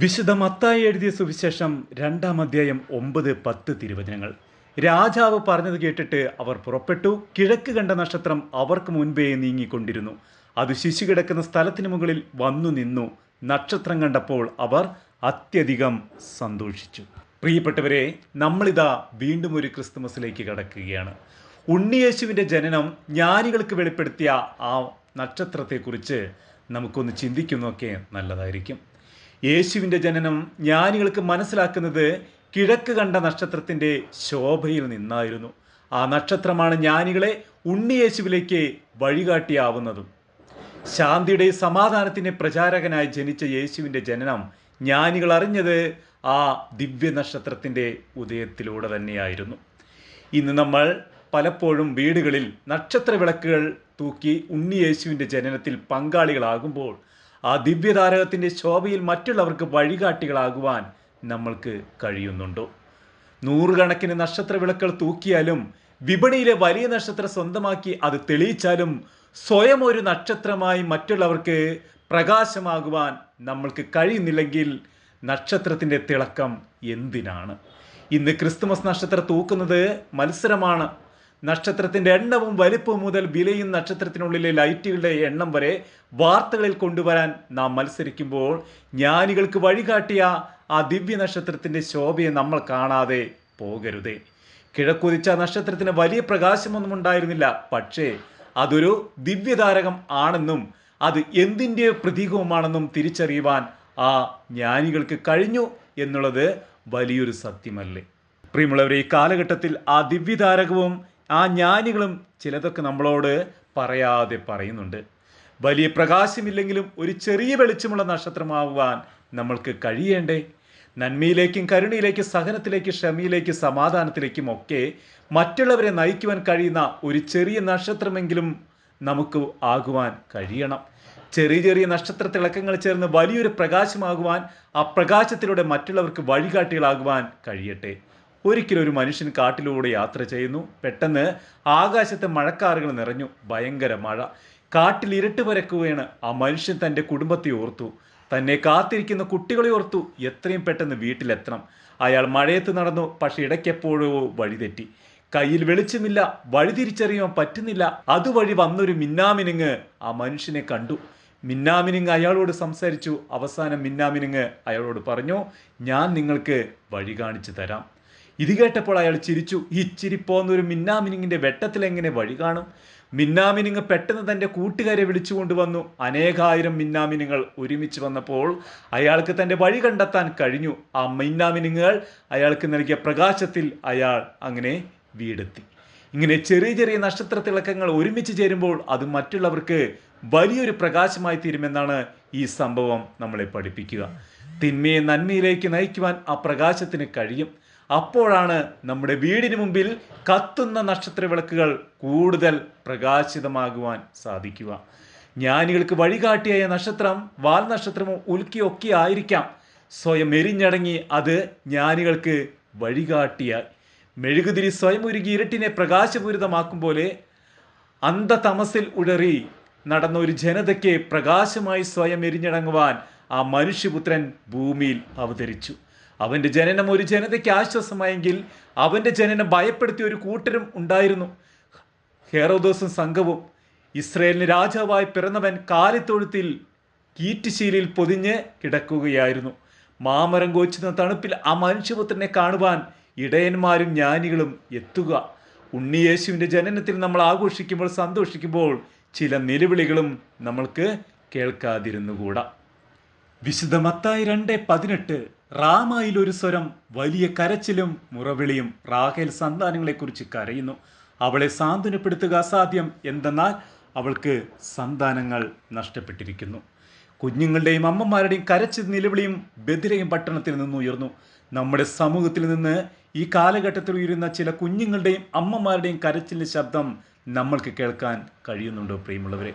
വിശുദ്ധ മത്തായി എഴുതിയ സുവിശേഷം രണ്ടാം അധ്യായം ഒമ്പത് പത്ത് തിരുവചനങ്ങൾ. രാജാവ് പറഞ്ഞത് കേട്ടിട്ട് അവർ പുറപ്പെട്ടു. കിഴക്ക് കണ്ട നക്ഷത്രം അവർക്ക് മുൻപേ നീങ്ങിക്കൊണ്ടിരുന്നു. അത് ശിശു കിടക്കുന്ന സ്ഥലത്തിന് മുകളിൽ വന്നു നിന്നു. നക്ഷത്രം കണ്ടപ്പോൾ അവർ അത്യധികം സന്തോഷിച്ചു. പ്രിയപ്പെട്ടവരെ നമ്മളിതാ വീണ്ടും ഒരു ക്രിസ്തുമസിലേക്ക് കടക്കുകയാണ്. ഉണ്ണിയേശുവിന്റെ ജനനം ജ്ഞാനികൾക്ക് വെളിപ്പെടുത്തിയ ആ നക്ഷത്രത്തെക്കുറിച്ച് നമുക്കൊന്ന് ചിന്തിക്കുന്നൊക്കെ നല്ലതായിരിക്കും. യേശുവിന്റെ ജനനം ജ്ഞാനികൾക്ക് മനസ്സിലാക്കുന്നത് കിഴക്ക് കണ്ട നക്ഷത്രത്തിന്റെ ശോഭയിൽ നിന്നായിരുന്നു. ആ നക്ഷത്രമാണ് ജ്ഞാനികളെ ഉണ്ണിയേശുവിലേക്ക് വഴികാട്ടിയാവുന്നതും. ശാന്തിയുടെ സമാധാനത്തിന്റെ പ്രചാരകനായി ജനിച്ച യേശുവിന്റെ ജനനം ജ്ഞാനികൾ അറിഞ്ഞത് ആ ദിവ്യ നക്ഷത്രത്തിന്റെ ഉദയത്തിലൂടെ തന്നെയായിരുന്നു. ഇന്ന് നമ്മൾ പലപ്പോഴും വീടുകളിൽ നക്ഷത്ര വിളക്കുകൾ തൂക്കി ഉണ്ണിയേശുവിന്റെ ജനനത്തിൽ പങ്കാളികളാകുമ്പോൾ ആ ദിവ്യതാരകത്തിന്റെ ശോഭയിൽ മറ്റുള്ളവർക്ക് വഴികാട്ടികളാകുവാൻ നമ്മൾക്ക് കഴിയുന്നുണ്ടോ? നൂറുകണക്കിന് നക്ഷത്ര വിളക്കൾ തൂക്കിയാലും വിപണിയിലെ വലിയ നക്ഷത്രം സ്വന്തമാക്കി അത് തെളിയിച്ചാലും സ്വയം ഒരു നക്ഷത്രമായി മറ്റുള്ളവർക്ക് പ്രകാശമാകുവാൻ നമ്മൾക്ക് കഴിയുന്നില്ലെങ്കിൽ നക്ഷത്രത്തിന്റെ തിളക്കം എന്തിനാണ്? ഇന്ന് ക്രിസ്തുമസ് നക്ഷത്രം തൂക്കുന്നത് മത്സരമാണ്. നക്ഷത്രത്തിന്റെ എണ്ണവും വലിപ്പവും മുതൽ വിലയും നക്ഷത്രത്തിനുള്ളിലെ ലൈറ്റുകളുടെ എണ്ണം വരെ വാർത്തകളിൽ കൊണ്ടുവരാൻ നാം മത്സരിക്കുമ്പോൾ ജ്ഞാനികൾക്ക് വഴികാട്ടിയ ആ ദിവ്യ നക്ഷത്രത്തിന്റെ ശോഭയെ നമ്മൾ കാണാതെ പോകരുതേ. കിഴക്കുതിച്ച നക്ഷത്രത്തിന് വലിയ പ്രകാശമൊന്നും ഉണ്ടായിരുന്നില്ല. പക്ഷേ അതൊരു ദിവ്യതാരകം ആണെന്നും അത് എന്തിന്റെ പ്രതീകവുമാണെന്നും തിരിച്ചറിയുവാൻ ആ ജ്ഞാനികൾക്ക് കഴിഞ്ഞു എന്നുള്ളത് വലിയൊരു സത്യമല്ലേ. പ്രിയമുള്ളവരെ ഈ കാലഘട്ടത്തിൽ ആ ദിവ്യതാരകവും ആ ജ്ഞാനികളും ചിലതൊക്കെ നമ്മളോട് പറയാതെ പറയുന്നുണ്ട്. വലിയ പ്രകാശമില്ലെങ്കിലും ഒരു ചെറിയ വെളിച്ചമുള്ള നക്ഷത്രമാവുവാൻ നമ്മൾക്ക് കഴിയേണ്ടേ? നന്മയിലേക്കും കരുണയിലേക്കും സഹനത്തിലേക്കും ക്ഷമയിലേക്കും സമാധാനത്തിലേക്കും ഒക്കെ മറ്റുള്ളവരെ നയിക്കുവാൻ കഴിയുന്ന ഒരു ചെറിയ നക്ഷത്രമെങ്കിലും നമുക്ക് ആകുവാൻ കഴിയണം. ചെറിയ ചെറിയ നക്ഷത്ര തിളക്കങ്ങൾ ചേർന്ന് വലിയൊരു പ്രകാശമാകുവാൻ ആ പ്രകാശത്തിലൂടെ മറ്റുള്ളവർക്ക് വഴികാട്ടികളാകുവാൻ കഴിയട്ടെ. ഒരിക്കലും ഒരു മനുഷ്യൻ കാട്ടിലൂടെ യാത്ര ചെയ്യുന്നു. പെട്ടെന്ന് ആകാശത്തെ മഴക്കാറുകൾ നിറഞ്ഞു. ഭയങ്കര മഴ. കാട്ടിൽ ഇരട്ട് പരക്കുകയാണ്. ആ മനുഷ്യൻ തന്റെ കുടുംബത്തെ ഓർത്തു. തന്നെ കാത്തിരിക്കുന്ന കുട്ടികളെ ഓർത്തു. എത്രയും പെട്ടെന്ന് വീട്ടിലെത്തണം. അയാൾ മഴയത്ത് നടന്നു. പക്ഷെ ഇടയ്ക്കെപ്പോഴോ വഴിതെറ്റി. കയ്യിൽ വെളിച്ചമില്ല. വഴി തിരിച്ചറിയാൻ പറ്റുന്നില്ല. അതുവഴി വന്നൊരു മിന്നാമിനുങ്ങ് ആ മനുഷ്യനെ കണ്ടു. മിന്നാമിനുങ്ങ് അയാളോട് സംസാരിച്ചു. അവസാനം മിന്നാമിനുങ്ങ് അയാളോട് പറഞ്ഞു ഞാൻ നിങ്ങൾക്ക് വഴി കാണിച്ചു തരാം. ഇത് കേട്ടപ്പോൾ അയാൾ ചിരിച്ചു. ഈ ചിരിപ്പോന്നൊരു മിന്നാമിനിങ്ങിന്റെ വെട്ടത്തിൽ എങ്ങനെ വഴി കാണും? മിന്നാമിനിങ് പെട്ടെന്ന് തന്റെ കൂട്ടുകാരെ വിളിച്ചു കൊണ്ടുവന്നു. അനേകായിരം മിന്നാമിനുകൾ ഒരുമിച്ച് വന്നപ്പോൾ അയാൾക്ക് തന്റെ വഴി കണ്ടെത്താൻ കഴിഞ്ഞു. ആ മിന്നാമിനുങ്ങൾ അയാൾക്ക് നൽകിയ പ്രകാശത്തിൽ അയാൾ അങ്ങനെ വീടെത്തി. ഇങ്ങനെ ചെറിയ ചെറിയ നക്ഷത്ര തിളക്കങ്ങൾ ഒരുമിച്ച് ചേരുമ്പോൾ അത് മറ്റുള്ളവർക്ക് വലിയൊരു പ്രകാശമായി തീരുമെന്നാണ് ഈ സംഭവം നമ്മളെ പഠിപ്പിക്കുക. തിന്മയെ നന്മയിലേക്ക് നയിക്കുവാൻ ആ പ്രകാശത്തിന് കഴിയും. അപ്പോഴാണ് നമ്മുടെ വീടിന് മുമ്പിൽ കത്തുന്ന നക്ഷത്ര വിളക്കുകൾ കൂടുതൽ പ്രകാശിതമാകുവാൻ സാധിക്കുക. ജ്ഞാനികൾക്ക് വഴികാട്ടിയായ നക്ഷത്രം വാൽ നക്ഷത്രമോ ഉൽക്കിയൊക്കെ ആയിരിക്കാം. സ്വയം എരിഞ്ഞടങ്ങി അത് ജ്ഞാനികൾക്ക് വഴികാട്ടിയാൽ മെഴുകുതിരി സ്വയം ഒരുങ്ങി ഇരുട്ടിനെ പ്രകാശപൂരിതമാക്കും പോലെ അന്ധതമസിൽ ഉഴറി നടന്ന ഒരു ജനതയ്ക്ക് പ്രകാശമായി സ്വയം എരിഞ്ഞടങ്ങുവാൻ ആ മനുഷ്യപുത്രൻ ഭൂമിയിൽ അവതരിച്ചു. അവന്റെ ജനനം ഒരു ജനതയ്ക്ക് ആശ്വാസമായെങ്കിൽ അവന്റെ ജനനം ഭയപ്പെടുത്തിയ ഒരു കൂട്ടരും ഉണ്ടായിരുന്നു. ഹേറോദോസും സംഘവും ഇസ്രയേലിന് രാജാവായി പിറന്നവൻ കാലിത്തൊഴുത്തിൽ കീറ്റുശീലിൽ പൊതിഞ്ഞ് കിടക്കുകയായിരുന്നു. മാമരം കോച്ചുന്ന തണുപ്പിൽ ആ മനുഷ്യപുത്രനെ കാണുവാൻ ഇടയന്മാരും ജ്ഞാനികളും എത്തുക. ഉണ്ണിയേശുവിന്റെ ജനനത്തിൽ നമ്മൾ ആഘോഷിക്കുമ്പോൾ സന്തോഷിക്കുമ്പോൾ ചില നിലവിളികളും നമ്മൾക്ക് കേൾക്കാതിരുന്നുകൂടാ. വിശുദ്ധ മത്തായി രണ്ട് പതിനെട്ട് റാമായിൽ ഒരു സ്വരം വലിയ കരച്ചിലും മുറവിളിയും റാഹേൽ സന്താനങ്ങളെക്കുറിച്ച് കരയുന്നു. അവളെ സാന്ത്വനപ്പെടുത്തുക അസാധ്യം എന്തെന്നാൽ അവൾക്ക് സന്താനങ്ങൾ നഷ്ടപ്പെട്ടിരിക്കുന്നു. കുഞ്ഞുങ്ങളുടെയും അമ്മമാരുടെയും കരച്ചിൽ നിലവിളിയും ബദിരയും പട്ടണത്തിൽ നിന്ന് ഉയർന്നു. നമ്മുടെ സമൂഹത്തിൽ നിന്ന് ഈ കാലഘട്ടത്തിൽ ഉയരുന്ന ചില കുഞ്ഞുങ്ങളുടെയും അമ്മമാരുടെയും കരച്ചിലിന്റെ ശബ്ദം നമ്മൾക്ക് കേൾക്കാൻ കഴിയുന്നുണ്ടോ പ്രിയമുള്ളവരെ?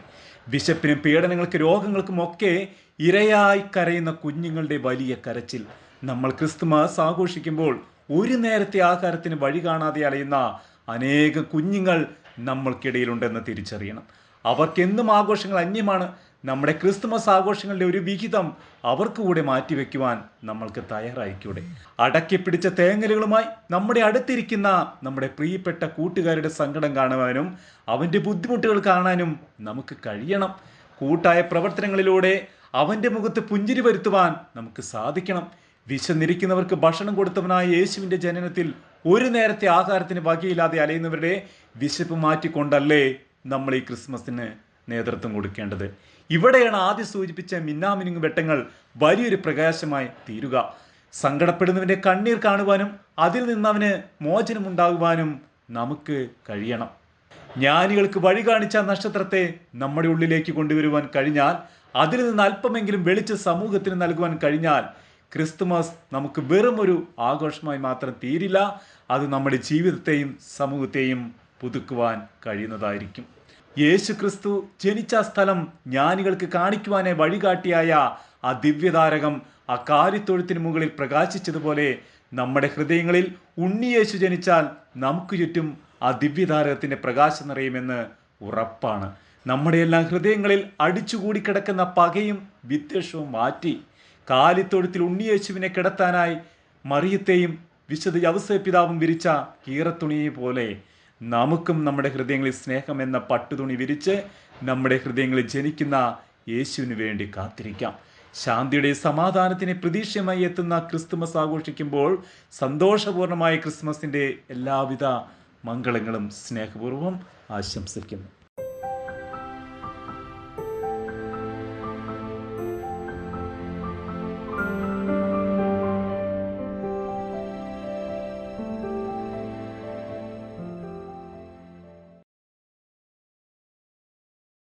വിശപ്പിനും പീഡനങ്ങൾക്ക് രോഗങ്ങൾക്കും ഒക്കെ ഇരയായി കരയുന്ന കുഞ്ഞുങ്ങളുടെ വലിയ കരച്ചിൽ നമ്മൾ ക്രിസ്തുമസ് ആഘോഷിക്കുമ്പോൾ ഒരു നേരത്തെ ആഹാരത്തിന് വഴി കാണാതെ അലയുന്ന അനേക കുഞ്ഞുങ്ങൾ നമ്മൾക്കിടയിലുണ്ടെന്ന് തിരിച്ചറിയണം. അവർക്കെന്നും ആഘോഷങ്ങൾ അന്യമാണ്. നമ്മുടെ ക്രിസ്തുമസ് ആഘോഷങ്ങളുടെ ഒരു വിഹിതം അവർക്ക് കൂടെ മാറ്റിവെക്കുവാൻ നമ്മൾക്ക് തയ്യാറായിക്കൂടെ? അടക്കി പിടിച്ച തേങ്ങലുകളുമായി നമ്മുടെ അടുത്തിരിക്കുന്ന നമ്മുടെ പ്രിയപ്പെട്ട കൂട്ടുകാരുടെ സങ്കടം കാണുവാനും അവന്റെ ബുദ്ധിമുട്ടുകൾ കാണാനും നമുക്ക് കഴിയണം. കൂട്ടായ പ്രവർത്തനങ്ങളിലൂടെ അവന്റെ മുഖത്ത് പുഞ്ചിരി വരുത്തുവാൻ നമുക്ക് സാധിക്കണം. വിശന്നിരിക്കുന്നവർക്ക് ഭക്ഷണം കൊടുത്തവനായ യേശുവിന്റെ ജനനത്തിൽ ഒരു നേരത്തെ ആഹാരത്തിന് വകയില്ലാതെ അലയുന്നവരുടെ വിശപ്പ് മാറ്റിക്കൊണ്ടല്ലേ നമ്മൾ ഈ ക്രിസ്മസിന് നേതൃത്വം കൊടുക്കേണ്ടത്? ഇവിടെയാണ് ആദ്യം സൂചിപ്പിച്ച മിന്നാമിനുങ്ങ് വെട്ടങ്ങൾ വലിയൊരു പ്രകാശമായി തീരുക. സങ്കടപ്പെടുന്നവന്റെ കണ്ണീർ കാണുവാനും അതിൽ നിന്ന് അവന് മോചനമുണ്ടാകുവാനും നമുക്ക് കഴിയണം. ജ്ഞാനികൾക്ക് വഴി കാണിച്ച നക്ഷത്രത്തെ നമ്മുടെ ഉള്ളിലേക്ക് കൊണ്ടുവരുവാൻ കഴിഞ്ഞാൽ അതിൽ നിന്ന് അല്പമെങ്കിലും വെളിച്ച സമൂഹത്തിന് നൽകുവാൻ കഴിഞ്ഞാൽ ക്രിസ്തുമസ് നമുക്ക് വെറും ഒരു ആഘോഷമായി മാത്രം തീരില്ല. അത് നമ്മുടെ ജീവിതത്തെയും സമൂഹത്തെയും പുതുക്കുവാൻ കഴിയുന്നതായിരിക്കും. യേശു ക്രിസ്തു ജനിച്ച സ്ഥലം ജ്ഞാനികൾക്ക് കാണിക്കുവാനെ വഴികാട്ടിയായ ആ ദിവ്യതാരകം ആ കാര്യത്തൊഴുത്തിന് മുകളിൽ പ്രകാശിച്ചതുപോലെ നമ്മുടെ ഹൃദയങ്ങളിൽ ഉണ്ണിയേശു ജനിച്ചാൽ നമുക്ക് ചുറ്റും ആ ദിവ്യതാരകത്തിന്റെ പ്രകാശം നിറയുമെന്ന് ഉറപ്പാണ്. നമ്മുടെ എല്ലാ ഹൃദയങ്ങളിൽ അടിച്ചുകൂടി കിടക്കുന്ന പകയും വിദ്വേഷവും മാറ്റി കാലിത്തൊഴുത്തിൽ ഉണ്ണിയേശുവിനെ കിടത്താനായി മറിയത്തെയും വിശുദ്ധ യവസ പിതാവും വിരിച്ച കീറത്തുണിയെ പോലെ നമുക്കും നമ്മുടെ ഹൃദയങ്ങളിൽ സ്നേഹം എന്ന പട്ടുതുണി വിരിച്ച് നമ്മുടെ ഹൃദയങ്ങളിൽ ജനിക്കുന്ന യേശുവിന് വേണ്ടി കാത്തിരിക്കാം. ശാന്തിയുടെ സമാധാനത്തിന് പ്രതീക്ഷയുമായി എത്തുന്ന ക്രിസ്തുമസ് ആഘോഷിക്കുമ്പോൾ സന്തോഷപൂർണമായ ക്രിസ്മസിന്റെ എല്ലാവിധ മംഗളങ്ങളും സ്നേഹപൂർവം ആശംസിക്കുന്നു.